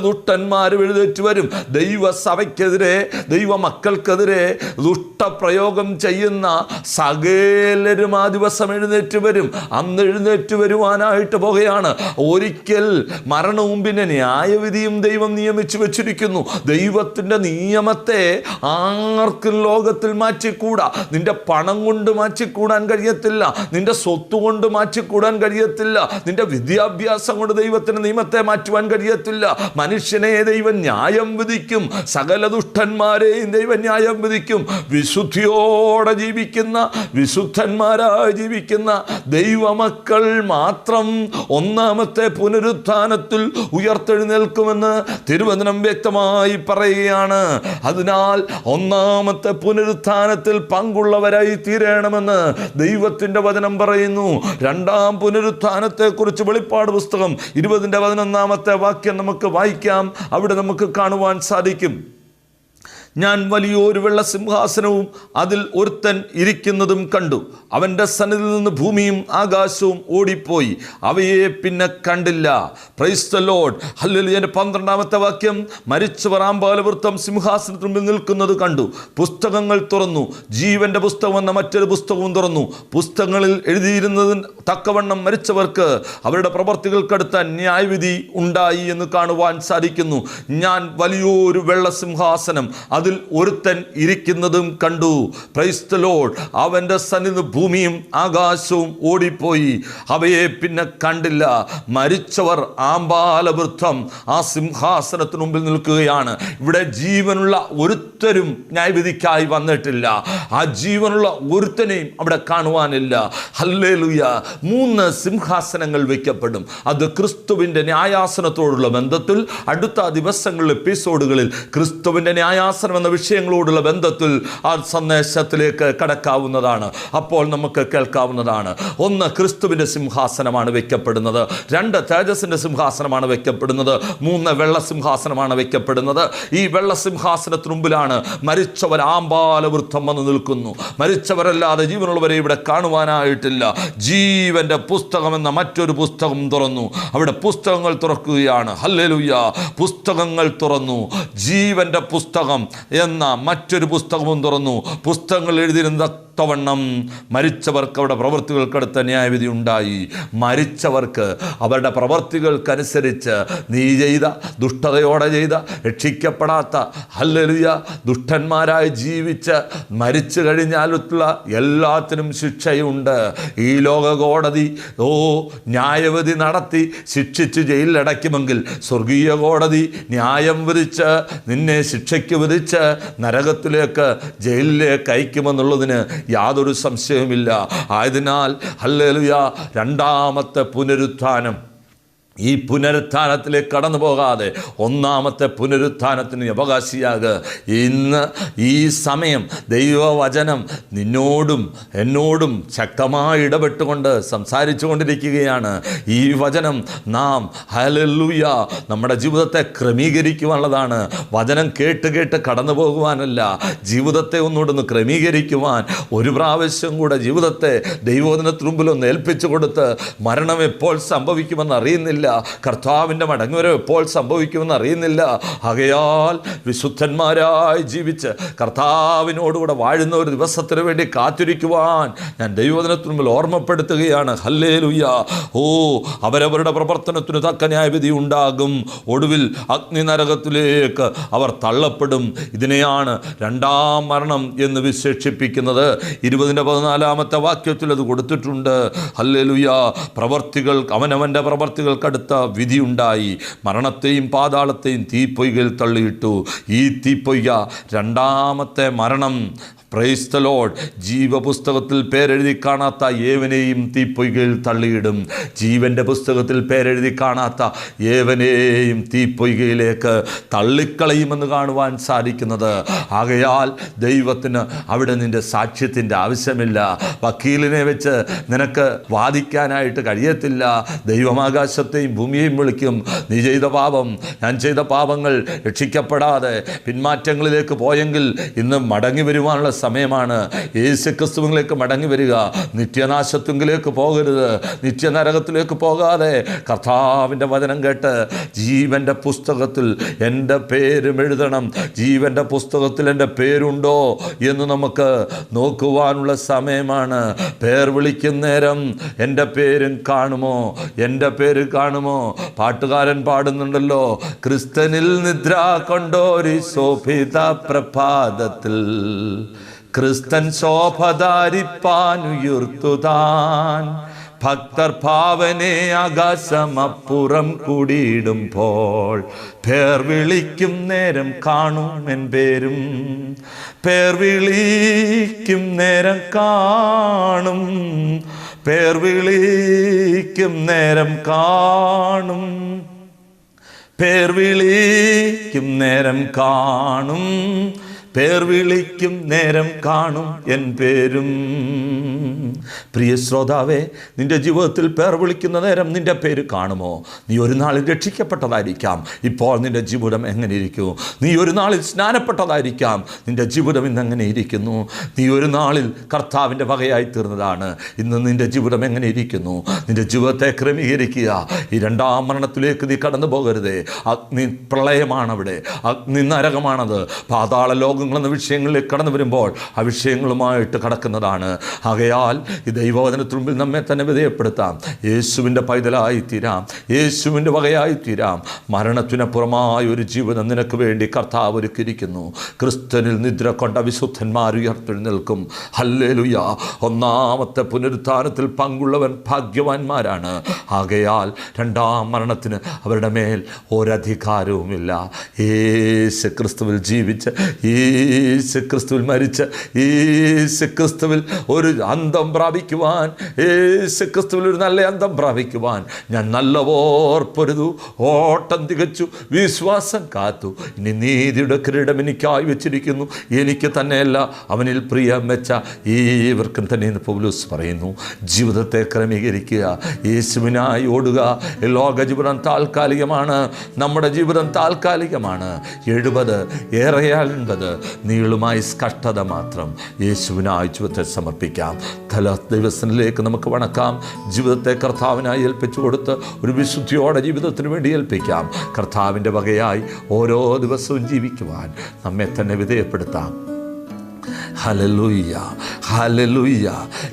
ദുഷ്ടന്മാരും എഴുന്നേറ്റ് വരും. ദൈവസഭയ്ക്കെതിരെ ദൈവ മക്കൾക്കെതിരെ ദുഷ്ടപ്രയോഗം ചെയ്യുന്ന സകലരും ആ ദിവസം എഴുന്നേറ്റ് വരും. അന്ന് എഴുന്നേറ്റ് വരുവാനായിട്ട് പോകുകയാണ് ഒരിക്കൽ മരണവും പിന്നെ ന്യായവിധിയും ദൈവം നിയമിച്ചു വെച്ചിരിക്കുന്നു. ദൈവത്തിന്റെ നിയമത്തെ ആർക്കും ലോകത്തിൽ മാറ്റിക്കൂടാ. നിന്റെ പണം കൊണ്ട് മാറ്റിക്കൂടാൻ കഴിയത്തില്ല. നിന്റെ സ്വത്ത് കൊണ്ട് മാറ്റിക്കൂടാൻ കഴിയത്തില്ല. നിന്റെ വിദ്യാഭ്യാസം കൊണ്ട് ദൈവത്തിന്റെ നിയമത്തെ മാറ്റുവാൻ കഴിയത്തില്ല. മനുഷ്യനെ ദൈവം ന്യായം വിധിക്കും. സകല ദുഷ്ടന്മാരെയും ദൈവം ന്യായം വിധിക്കും. വിശുദ്ധിയോടെ ജീവിക്കുന്ന വിശുദ്ധന്മാരായി ജീവിക്കുന്ന ദൈവമക്കൾ മാത്രം ഒന്നാമത്തെ പുനരുത്ഥാനത്തിൽ ഉയർത്തെഴുന്നേൽക്കുമെന്ന് തിരുവചനം വ്യക്തമായി പറയുകയാണ്. അതിനാൽ ഒന്നാമത്തെ പുനരുത്ഥാനത്തിൽ പങ്കുള്ളവരായി തീരണമെന്ന് ദൈവത്തിന്റെ വചനം പറയുന്നു. രണ്ടാം പുനരുത്ഥാനത്തെക്കുറിച്ച് വെളിപ്പാട് പുസ്തകം ഇരുപതിന്റെ പതിനൊന്നാമത്തെ വാക്യം നമുക്ക് വായിക്കാം. അവിടെ നമുക്ക് കാണുവാൻ സാധിക്കും. ഞാൻ വലിയൊരു വെള്ള സിംഹാസനവും അതിൽ ഒരുത്തൻ ഇരിക്കുന്നതും കണ്ടു. അവന്റെ സന്നിധിയിൽ നിന്ന് ഭൂമിയും ആകാശവും ഓടിപ്പോയി. അവയെ പിന്നെ കണ്ടില്ല. പ്രൈസ് ദ ലോഡ് എന്റെ പന്ത്രണ്ടാമത്തെ വാക്യം മരിച്ചവർ ആമ്പാലവൃത്തം സിംഹാസനത്തിന് മുമ്പിൽ നിൽക്കുന്നത് കണ്ടു. പുസ്തകങ്ങൾ തുറന്നു. ജീവന്റെ പുസ്തകം എന്ന മറ്റൊരു പുസ്തകവും തുറന്നു. പുസ്തകങ്ങളിൽ എഴുതിയിരുന്നതിന് തക്കവണ്ണം മരിച്ചവർക്ക് അവരുടെ പ്രവർത്തികൾക്കടുത്ത ന്യായവിധി ഉണ്ടായി എന്ന് കാണുവാൻ സാധിക്കുന്നു. ഞാൻ വലിയൊരു വെള്ള സിംഹാസനം അതിൽ ഒരുത്തൻ ഇരിക്കുന്നതും കണ്ടു. ലോഡ് അവന്റെ സന്നിധി ഭൂമിയും ആകാശവും ഓടിപ്പോയി. അവയെ പിന്നെ കണ്ടില്ല. മരിച്ചവർ ആമ്പാലവൃദ്ധം ആ സിംഹാസനത്തിന് മുമ്പിൽ നിൽക്കുകയാണ്. ഇവിടെ ജീവനുള്ള ഒരുത്തരും ന്യായവിധിക്കായി വന്നിട്ടില്ല. ആ ജീവനുള്ള ഒരുത്തനെയും അവിടെ കാണുവാനില്ല. ഹല്ലേലൂയ. മൂന്ന് സിംഹാസനങ്ങൾ വയ്ക്കപ്പെടും അത് ക്രിസ്തുവിന്റെ ന്യായാസനത്തോടുള്ള ബന്ധത്തിൽ അടുത്ത ദിവസങ്ങളിൽ എപ്പിസോഡുകളിൽ ക്രിസ്തുവിന്റെ ന്യായാസനം എന്ന വിഷയങ്ങളോടുള്ള ബന്ധത്തിൽ ആ സന്ദേശത്തിലേക്ക് കടക്കാവുന്നതാണ്. അപ്പോൾ നമുക്ക് കേൾക്കാവുന്നതാണ്. ഒന്ന് ക്രിസ്തുവിന്റെ സിംഹാസനമാണ് വയ്ക്കപ്പെടുന്നത് രണ്ട് തേജസ്സിന്റെ സിംഹാസനമാണ് വയ്ക്കപ്പെടുന്നത് മൂന്ന് വെള്ള സിംഹാസനമാണ് വയ്ക്കപ്പെടുന്നത് ഈ വെള്ള സിംഹാസനത്തിന് മുമ്പിലാണ് മരിച്ചവർ ആമ്പാലവൃത്തം വന്ന് നിൽക്കുന്നു. മരിച്ചവരല്ലാതെ ജീവനുള്ളവരെ ഇവിടെ കാണുവാനായിട്ടില്ല. ജീവന്റെ പുസ്തകമെന്ന മറ്റൊരു പുസ്തകം തുറന്നു. അവിടെ പുസ്തകങ്ങൾ തുറക്കുകയാണ്. ഹല്ലലുയ്യ പുസ്തകങ്ങൾ തുറന്നു. ജീവന്റെ പുസ്തകം എന്ന മറ്റൊരു പുസ്തകവും തുറന്നു. പുസ്തകങ്ങൾ എഴുതിയിരുന്ന തവണ്ണം മരിച്ചവർക്ക് അവരുടെ പ്രവൃത്തികൾക്കടുത്ത ന്യായവിധി ഉണ്ടായി. മരിച്ചവർക്ക് അവരുടെ പ്രവൃത്തികൾക്കനുസരിച്ച് നീ ചെയ്ത ദുഷ്ടതയോടെ ചെയ്ത രക്ഷിക്കപ്പെടാത്ത ഹല്ലലിയ ദുഷ്ടന്മാരായി ജീവിച്ച് മരിച്ചു കഴിഞ്ഞാലുള്ള എല്ലാത്തിനും ശിക്ഷയുണ്ട്. ഈ ലോക കോടതി ഓ ന്യായവിധി നടത്തി ശിക്ഷിച്ച് ജയിലിലടയ്ക്കുമെങ്കിൽ സ്വർഗീയ കോടതി ന്യായം വിധിച്ച് നിന്നെ ശിക്ഷയ്ക്ക് വിധിച്ച് നരകത്തിലേക്ക് ജയിലിലേക്ക് അയക്കുമെന്നുള്ളതിന് യാതൊരു സംശയവുമില്ല. ആയതിനാൽ ഹല്ലേലൂയ രണ്ടാമത്തെ പുനരുത്ഥാനം. ഈ പുനരുത്ഥാനത്തിലേക്ക് കടന്നു പോകാതെ ഒന്നാമത്തെ പുനരുത്ഥാനത്തിന് അവകാശിയാകുക. ഇന്ന് ഈ സമയം ദൈവവചനം നിന്നോടും എന്നോടും ശക്തമായി ഇടപെട്ടുകൊണ്ട് സംസാരിച്ചു കൊണ്ടിരിക്കുകയാണ്. ഈ വചനം നാം ഹലല്ലൂയ നമ്മുടെ ജീവിതത്തെ ക്രമീകരിക്കുവാനുള്ളതാണ്. വചനം കേട്ട് കേട്ട് കടന്നു പോകുവാനല്ല ജീവിതത്തെ ഒന്നുകൂടൊന്ന് ക്രമീകരിക്കുവാൻ ഒരു പ്രാവശ്യം കൂടെ ജീവിതത്തെ ദൈവോദനത്തിനുമ്പിലൊന്ന് ഏൽപ്പിച്ചു കൊടുത്ത് മരണം എപ്പോൾ സംഭവിക്കുമെന്ന് അറിയുന്നില്ല. കർത്താവിന്റെ മടങ്ങുവരവ് എപ്പോൾ സംഭവിക്കുമെന്ന് അറിയുന്നില്ല. ആകയാൽ വിശുദ്ധന്മാരായി ജീവിച്ച് കർത്താവിനോടുകൂടെ വാഴുന്ന ഒരു ദിവസത്തിന് വേണ്ടി കാത്തിരിക്കുവാൻ ഞാൻ ദൈവദിനത്തിന് മുമ്പിൽ ഓർമ്മപ്പെടുത്തുകയാണ്. ഹല്ലേ ലുയ്യ ഓ അവരവരുടെ പ്രവർത്തനത്തിന് തക്ക ന്യായവിധി ഉണ്ടാകും. ഒടുവിൽ അഗ്നി നരകത്തിലേക്ക് അവർ തള്ളപ്പെടും. ഇതിനെയാണ് രണ്ടാം മരണം എന്ന് വിശേഷിപ്പിക്കുന്നത്. ഇരുപതിന്റെ പതിനാലാമത്തെ വാക്യത്തിൽ അത് കൊടുത്തിട്ടുണ്ട്. ഹല്ലേ ലുയ്യ പ്രവർത്തികൾ അവനവന്റെ പ്രവർത്തികൾക്കടുത്ത വിധിയുണ്ടായി. മരണത്തെയും പാതാളത്തെയും തീപ്പൊയ്കയിൽ തള്ളിയിട്ടു. ഈ തീപ്പൊയ്യ രണ്ടാമത്തെ മരണം. പ്രൈസ് ജീവപുസ്തകത്തിൽ പേരെഴുതി കാണാത്ത ഏവനെയും തീപ്പൊയ്കയിൽ തള്ളിയിടും. ജീവന്റെ പുസ്തകത്തിൽ പേരെഴുതി കാണാത്ത ഏവനെയും തീപ്പൊയ്കയിലേക്ക് തള്ളിക്കളയുമെന്ന് കാണുവാൻ സാധിക്കുന്നത്. ആകയാൽ ദൈവത്തിന് അവിടെ നിന്റെ സാക്ഷ്യത്തിന്റെ ആവശ്യമില്ല. വക്കീലിനെ വെച്ച് നിനക്ക് വാദിക്കാനായിട്ട് കഴിയത്തില്ല. ദൈവമാകാശത്തെയും ഭൂമിയെയും വിളിക്കും. നീ ചെയ്ത പാപം ഞാൻ ചെയ്ത പാപങ്ങൾ രക്ഷിക്കപ്പെടാതെ പിന്മാറ്റങ്ങളിലേക്ക് പോയെങ്കിൽ ഇന്ന് മടങ്ങി വരുവാനുള്ള സമയമാണ്. യേശുക്രിസ്തുവിലേക്ക് മടങ്ങി വരിക. നിത്യനാശത്വങ്കിലേക്ക് പോകരുത്. നിത്യനരകത്തിലേക്ക് പോകാതെ. കർത്താവിന്റെ വചനം കേട്ട് ജീവന്റെ പുസ്തകത്തിൽ എന്റെ പേരും എഴുതണം. ജീവന്റെ പുസ്തകത്തിൽ എന്റെ പേരുണ്ടോ എന്ന് നമുക്ക് നോക്കുവാനുള്ള സമയമാണ്. പേർ വിളിക്കുന്നേരം എന്റെ പേരും കാണുമോ? എന്റെ പേര് കാണുമോ? പാട്ടുകാരൻ പാടുന്നുണ്ടല്ലോ. ക്രിസ്തനിൽ നിദ്ര കൊണ്ടോരി ശോഭിത പ്രഭാതത്തിൽ. ക്രിസ്തൻ ശോഭധാരിപ്പാനുയർത്തുതാൻ ഭക്തർ ഭാവനെ ആകാശമപ്പുറം കൂടിയിടുമ്പോൾ പേർ വിളിക്കും നേരം കാണും എൻ പേരും. പേർ വിളിക്കും നേരം കാണും. പേർ വിളിക്കും നേരം കാണും. പേർ വിളിക്കും നേരം കാണും. പേർ വിളിക്കും നേരം കാണും എൻ പേരും. പ്രിയ ശ്രോതാവേ നിന്റെ ജീവിതത്തിൽ പേർ വിളിക്കുന്ന നേരം നിന്റെ പേര് കാണുമോ? നീ ഒരു നാളിൽ രക്ഷിക്കപ്പെട്ടതായിരിക്കാം. ഇപ്പോൾ നിന്റെ ജീവിതം എങ്ങനെ ഇരിക്കും നീ ഒരു നാളിൽ സ്നാനപ്പെട്ടതായിരിക്കാം. നിന്റെ ജീവിതം ഇന്ന് എങ്ങനെ ഇരിക്കുന്നു നീ ഒരു നാളിൽ കർത്താവിന്റെ വകയായി തീർന്നതാണ്. ഇന്ന് നിന്റെ ജീവിതം എങ്ങനെ ഇരിക്കുന്നു നിന്റെ ജീവിതത്തെ ക്രമീകരിക്കുക. ഈ രണ്ടാം മരണത്തിലേക്ക് നീ കടന്നു പോകരുതേ. അഗ്നി പ്രളയമാണ് അവിടെ അഗ്നി നരകമാണത് പാതാള ലോകങ്ങളെന്ന വിഷയങ്ങളിലേക്ക് കടന്നു വരുമ്പോൾ ആ വിഷയങ്ങളുമായിട്ട് കടക്കുന്നതാണ്. ആകയാൽ ഈ ദൈവവചനത്തിന് നമ്മെ തന്നെ വിധേയപ്പെടുത്താം. യേശുവിന്റെ പൈതലായി തീരാം യേശുവിന്റെ വകയായി തീരാം മരണത്തിനപ്പുറമായ ഒരു ജീവിതം നിനക്ക് വേണ്ടി കർത്താവ് ഒരുക്കിയിരിക്കുന്നു. ക്രിസ്തനിൽ നിദ്ര കൊണ്ട വിശുദ്ധന്മാർ ഉയർത്തെഴുന്നേൽക്കും ഹല്ലേലുയ. ഒന്നാമത്തെ പുനരുത്ഥാനത്തിൽ പങ്കുള്ളവൻ ഭാഗ്യവാന്മാരാണ്. ആകയാൽ രണ്ടാം മരണത്തിന് അവരുടെ മേൽ ഒരധികാരവുമില്ല. യേശു ക്രിസ്തുവിൽ ജീവിച്ച് യേശു ക്രിസ്തുവിൽ മരിച്ച യേശു ക്രിസ്തുവിൽ ഒരു അന്തം പ്രാപിക്കുവാൻ യേശു ക്രിസ്തുവിൽ ഒരു നല്ല അന്തം പ്രാപിക്കുവാൻ ഞാൻ നല്ല ഓർപ്പൊരുതു ഓട്ടം തികച്ചു വിശ്വാസം കാത്തു. ഇനി നീതിയുടെ കിരീടം എനിക്കായി വെച്ചിരിക്കുന്നു. എനിക്ക് തന്നെയല്ല അവനിൽ പ്രിയം വെച്ച ഏവർക്കും തന്നെ ഇന്ന് പൗലൂസ് പറയുന്നു. ജീവിതത്തെ ക്രമീകരിക്കുക യേശുവിനായി ഓടുക. ലോക ജീവിതം താൽക്കാലികമാണ്. നമ്മുടെ ജീവിതം താൽക്കാലികമാണ്. എഴുപത് ഏറെയാൽ എൺപത് നീളുമായി കഷ്ടത മാത്രം യേശുവിനായി ജീവിതത്തെ സമർപ്പിക്കാം. തല ദിവസത്തിലേക്ക് നമുക്ക് വണക്കാം. ജീവിതത്തെ കർത്താവിനായി ഏൽപ്പിച്ചു കൊടുത്ത് ഒരു വിശുദ്ധിയോടെ ജീവിതത്തിന് വേണ്ടി ഏൽപ്പിക്കാം. കർത്താവിന്റെ വകയായി ഓരോ ദിവസവും ജീവിക്കുവാൻ നമ്മെ തന്നെ വിധേയപ്പെടുത്താം. ഹലലുയ്യ ഹലലുയ്യ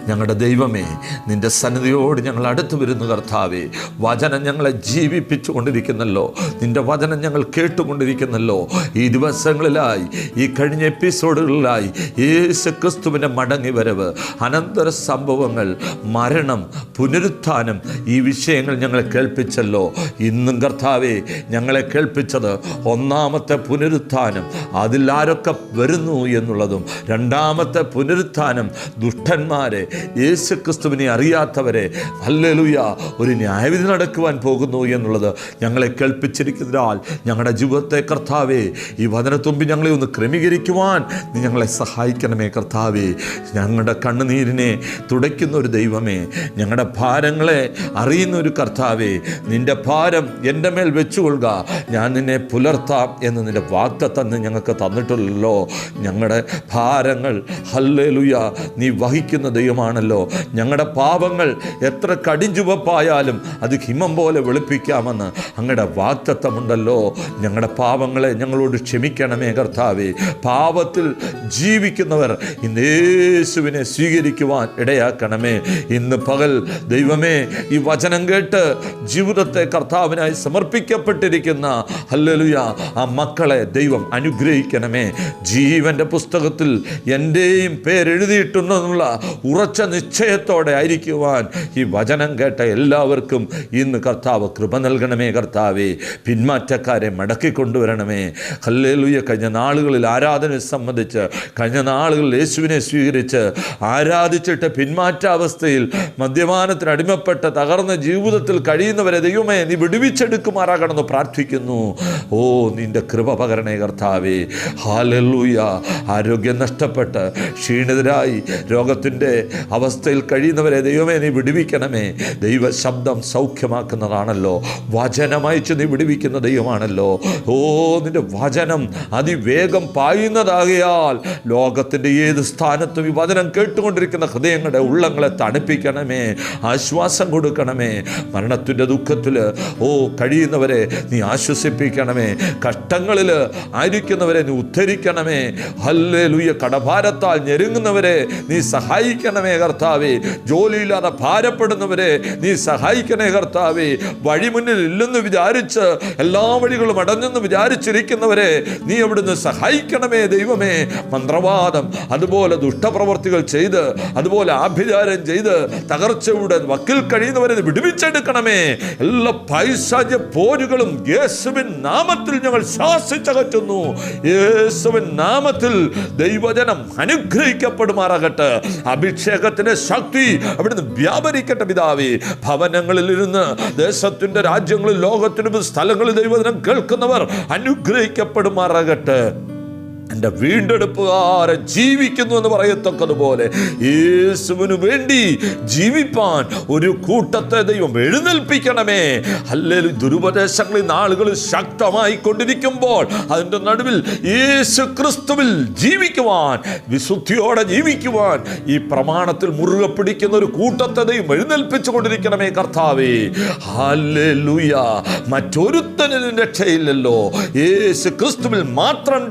ഞങ്ങളുടെ ദൈവമേ നിന്റെ സന്നിധിയോട് ഞങ്ങൾ അടുത്ത് വരുന്നു കർത്താവേ. വചനം ഞങ്ങളെ ജീവിപ്പിച്ചു കൊണ്ടിരിക്കുന്നല്ലോ നിന്റെ വചനം ഞങ്ങൾ കേട്ടുകൊണ്ടിരിക്കുന്നല്ലോ. ഈ ദിവസങ്ങളിലായി ഈ കഴിഞ്ഞ എപ്പിസോഡുകളിലായി യേശു ക്രിസ്തുവിന്റെ മടങ്ങി വരവ് അനന്തര സംഭവങ്ങൾ മരണം പുനരുത്ഥാനം ഈ വിഷയങ്ങൾ ഞങ്ങളെ കേൾപ്പിച്ചല്ലോ. ഇന്നും കർത്താവേ ഞങ്ങളെ കേൾപ്പിച്ചത് ഒന്നാമത്തെ പുനരുത്ഥാനം. അതിലാരൊക്കെ വരുന്നു എന്നുള്ളതും രണ്ടാമത്തെ പുനരുത്ഥാനം ദുഷ്ടന്മാരെ യേശു ക്രിസ്തുവിനെ അറിയാത്തവരെ. അല്ലെലുയ ഒരു ന്യായവിധി നടക്കുവാൻ പോകുന്നു എന്നുള്ളത് ഞങ്ങളെ കേൾപ്പിച്ചിരിക്കുന്നതിനാൽ ഞങ്ങളുടെ ജീവിതത്തെ കർത്താവേ ഈ വചനത്തുമ്പി ഞങ്ങളെ ഒന്ന് ക്രമീകരിക്കുവാൻ നീ ഞങ്ങളെ സഹായിക്കണമേ കർത്താവേ. ഞങ്ങളുടെ കണ്ണുനീരിനെ തുടയ്ക്കുന്ന ഒരു ദൈവമേ ഞങ്ങളുടെ ഭാരങ്ങളെ അറിയുന്ന ഒരു കർത്താവേ നിന്റെ ഭാരം എന്റെ മേൽ വെച്ചുകൊള്ളുക. ഞാൻ നിന്നെ പുലർത്താം എന്ന് നിന്റെ വാക്ക് തന്ന് ഞങ്ങൾക്ക് തന്നിട്ടുള്ളല്ലോ ഞങ്ങളുടെ ഭാരം ഭാരങ്ങൾ ഹല്ലേലുയ. നീ വഹിക്കുന്ന ദൈവമാണല്ലോ. ഞങ്ങളുടെ പാപങ്ങൾ എത്ര കടിഞ്ചുവപ്പായാലും അത് ഹിമം പോലെ വെളുപ്പിക്കാമെന്ന് അങ്ങയുടെ വാക്തത്വമുണ്ടല്ലോ. ഞങ്ങളുടെ പാപങ്ങളെ ഞങ്ങളോട് ക്ഷമിക്കണമേ കർത്താവേ. പാപത്തിൽ ജീവിക്കുന്നവർ ഇന്ന് യേശുവിനെ സ്വീകരിക്കുവാൻ ഇടയാക്കണമേ. ഇന്ന് പകൽ ദൈവമേ ഈ വചനം കേട്ട് ജീവിതത്തെ കർത്താവിനായി സമർപ്പിക്കപ്പെട്ടിരിക്കുന്ന ഹല്ലേലൂയ ആ മക്കളെ ദൈവം അനുഗ്രഹിക്കണമേ. ജീവന്റെ പുസ്തകത്തിൽ എന്റെയും പേരെഴുതിയിട്ടുണ്ടെന്നുള്ള ഉറച്ച നിശ്ചയത്തോടെ ആയിരിക്കുവാൻ ഈ വചനം കേട്ട എല്ലാവർക്കും ഇന്ന് കർത്താവ് കൃപ നൽകണമേ കർത്താവേ. പിന്മാറ്റക്കാരെ മടക്കി കൊണ്ടുവരണമേ. ഹല്ലേലൂയ. കഴിഞ്ഞ നാളുകളിൽ ആരാധനയെ സംബന്ധിച്ച് കഴിഞ്ഞ നാളുകളിൽ യേശുവിനെ സ്വീകരിച്ച് ആരാധിച്ചിട്ട് പിന്മാറ്റാവസ്ഥയിൽ മദ്യപാനത്തിന് അടിമപ്പെട്ട തകർന്ന ജീവിതത്തിൽ കഴിയുന്നവരെ ദൈവമേ നീ വിടുവിച്ചെടുക്കുമാറാകണമെന്ന് പ്രാർത്ഥിക്കുന്നു. ഓ നിന്റെ കൃപ പകരണേ കർത്താവേ. ഹാലല്ലൂയ. ആരോഗ്യം നഷ്ടപ്പെട്ട് ക്ഷീണിതരായി രോഗത്തിന്റെ അവസ്ഥയിൽ കഴിയുന്നവരെ ദൈവമേ നീ വിടുവിക്കണമേ. ദൈവ ശബ്ദം സൗഖ്യമാക്കുന്നതാണല്ലോ വചനമയച്ച് നീ വിടുവിക്കുന്ന ദൈവമാണല്ലോ. ഓ നിന്റെ വചനം അതിവേഗം പായുന്നതാകയാൽ ലോകത്തിന്റെ ഏത് സ്ഥാനത്തും ഈ വചനം കേട്ടുകൊണ്ടിരിക്കുന്ന ഹൃദയങ്ങളുടെ ഉള്ളങ്ങളെ തണുപ്പിക്കണമേ. ആശ്വാസം കൊടുക്കണമേ. മരണത്തിന്റെ ദുഃഖത്തിൽ ഓ കഴിയുന്നവരെ നീ ആശ്വസിപ്പിക്കണമേ. കഷ്ടങ്ങളിൽ ആയിരിക്കുന്നവരെ നീ ഉദ്ധരിക്കണമേ. ഹല്ലേ ലുയ്യ കടഭാരത്താൽ ഞെരുങ്ങുന്നവരെ നീ സഹായിക്കണമേ കർത്താവേ. ജോലിയില്ലാതെ ഭാരപ്പെടുന്നവരെ നീ സഹായിക്കണേ കർത്താവേ. വഴി മുന്നിൽ ഇല്ലെന്ന് വിചാരിച്ച് എല്ലാ വഴികളും അടഞ്ഞെന്ന് വിചാരിച്ചിരിക്കുന്നവരെ നീ അവിടുന്ന് സഹായിക്കണമേ ദൈവമേ. മന്ത്രവാദം അതുപോലെ ദുഷ്ടപ്രവർത്തികൾ ചെയ്ത് അതുപോലെ ആഭിചാരം ചെയ്ത് തകർച്ചയുടെ വക്കിൽ കഴിയുന്നവരെ വിടുവിച്ചെടുക്കണമേ. എല്ലാ പൈശാച പോരുകളും യേശുവിൻ നാമത്തിൽ ഞങ്ങൾ ശാസിച്ചകറ്റുന്നു. യേശുവിൻ നാമത്തിൽ ദൈവജനം അനുഗ്രഹിക്കപ്പെടുമാറാകട്ടെ. അഭിഷേകത്തിന്റെ ശക്തി അവിടുന്ന് വ്യാപരിക്കട്ടെ പിതാവേ. ഭവനങ്ങളിൽ ഇരുന്ന് ദേശത്തിന്റെ രാജ്യങ്ങളിൽ ലോകത്തിനും സ്ഥലങ്ങളിൽ ദൈവചനം കേൾക്കുന്നവർ അനുഗ്രഹിക്കപ്പെടുമാറാകട്ടെ. എന്റെ വീണ്ടെടുപ്പുകാരെ ജീവിക്കുന്നു എന്ന് പറയത്തക്കതുപോലെ യേശുവിന് വേണ്ടി ജീവിപ്പാൻ ഒരു കൂട്ടത്തെ ദൈവം എഴുന്നേൽപ്പിക്കണമേ. അല്ലെങ്കിൽ ദുരുപദേശങ്ങളിൽ നാളുകൾ ശക്തമായി കൊണ്ടിരിക്കുമ്പോൾ അതിന്റെ നടുവിൽ യേശു ക്രിസ്തുവിൽ ജീവിക്കുവാൻ വിശുദ്ധിയോടെ ജീവിക്കുവാൻ ഈ പ്രമാണത്തിൽ മുറുകെ പിടിക്കുന്ന ഒരു കൂട്ടത്തെ ദൈവം എഴുന്നേൽപ്പിച്ചു കൊണ്ടിരിക്കണമേ കർത്താവേ. ഹല്ലേലൂയ. മറ്റൊരുത്തനും രക്ഷയില്ലല്ലോ. യേശു ക്രിസ്തുവിൽ മാത്രം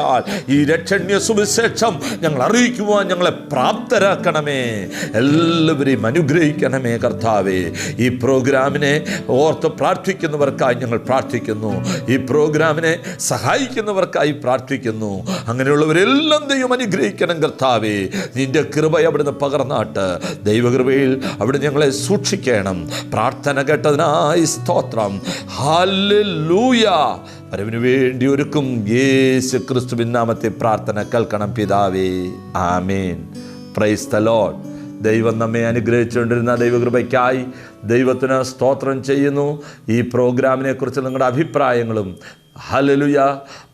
രക്ഷയാകയാൽ ഈ രക്ഷണ്യ സുവിശേഷം ഞങ്ങൾ അറിയിക്കുവാൻ ഞങ്ങളെ പ്രാപ്തരാക്കണമേ. എല്ലാവരെയും അനുഗ്രഹിക്കണമേ കർത്താവേ. ഈ പ്രോഗ്രാമിനെ ഓർത്ത് പ്രാർത്ഥിക്കുന്നവർക്കായി ഞങ്ങൾ പ്രാർത്ഥിക്കുന്നു. ഈ പ്രോഗ്രാമിനെ സഹായിക്കുന്നവർക്കായി പ്രാർത്ഥിക്കുന്നു. അങ്ങനെയുള്ളവരെല്ലാം ദൈവം അനുഗ്രഹിക്കണം കർത്താവേ. നിന്റെ കൃപ അവിടുന്ന് പകർന്നാട്ട്. ദൈവകൃപയിൽ അവിടെ ഞങ്ങളെ സൂക്ഷിക്കണം. പ്രാർത്ഥന കേട്ടതിനായി സ്തോത്രം. ഹാലൂയ വരവിന് വേണ്ടി ഒരുക്കും യേശു ക്രിസ്തുവിൻ നാമത്തെ പ്രാർത്ഥന കേൾക്കണം പിതാവേ. ആമേൻ. പ്രൈസ് ദ ലോഡ് ദൈവം നമ്മെ അനുഗ്രഹിച്ചുകൊണ്ടിരുന്ന ദൈവകൃപയ്ക്കായി ദൈവത്തിന് സ്തോത്രം ചെയ്യുന്നു. ഈ പ്രോഗ്രാമിനെക്കുറിച്ച് നിങ്ങളുടെ അഭിപ്രായങ്ങളും ഹലലുയ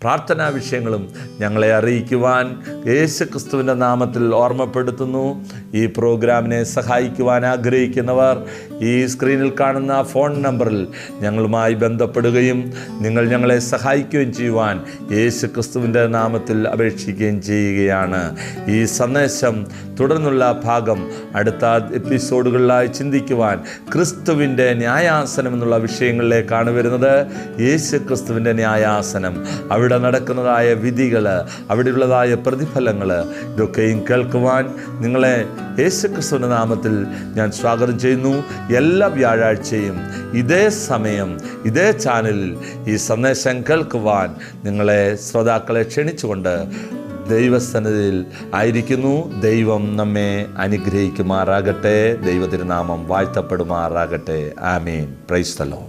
പ്രാർത്ഥനാ വിഷയങ്ങളും ഞങ്ങളെ അറിയിക്കുവാൻ യേശു ക്രിസ്തുവിന്റെ നാമത്തിൽ ഓർമ്മപ്പെടുത്തുന്നു. ഈ പ്രോഗ്രാമിനെ സഹായിക്കുവാൻ ആഗ്രഹിക്കുന്നവർ ഈ സ്ക്രീനിൽ കാണുന്ന ഫോൺ നമ്പറിൽ ഞങ്ങളുമായി ബന്ധപ്പെടുകയും നിങ്ങൾ ഞങ്ങളെ സഹായിക്കുകയും ചെയ്യുവാൻ യേശു ക്രിസ്തുവിന്റെ നാമത്തിൽ അപേക്ഷിക്കുകയും ചെയ്യുകയാണ്. ഈ സന്ദേശം തുടർന്നുള്ള ഭാഗം അടുത്ത എപ്പിസോഡുകളിലായി ചിന്തിക്കുവാൻ ക്രിസ്തുവിന്റെ ന്യായാസനം എന്നുള്ള വിഷയങ്ങളിലേക്കാണ് വരുന്നത്. യേശു ക്രിസ്തുവിന്റെ ന്യായാസനം അവിടെ നടക്കുന്നതായ വിധികൾ അവിടെയുള്ളതായ പ്രതിഫലങ്ങൾ ഇതൊക്കെയും കേൾക്കുവാൻ നിങ്ങളെ യേശുക്രിസ്തുവിന്റെ നാമത്തിൽ ഞാൻ സ്വാഗതം ചെയ്യുന്നു. എല്ലാ വ്യാഴാഴ്ചയും ഇതേ സമയം ഇതേ ചാനലിൽ ഈ സന്ദേശം കേൾക്കുവാൻ നിങ്ങളെ ശ്രോതാക്കളെ ക്ഷണിച്ചുകൊണ്ട് ദൈവസന്നിധിയിൽ ആയിരിക്കുന്നു. ദൈവം നമ്മെ അനുഗ്രഹിക്കുമാറാകട്ടെ. ദൈവത്തിരുനാമം വാഴ്ത്തപ്പെടുമാറാകട്ടെ. ആമീൻ. പ്രൈസ്തലോ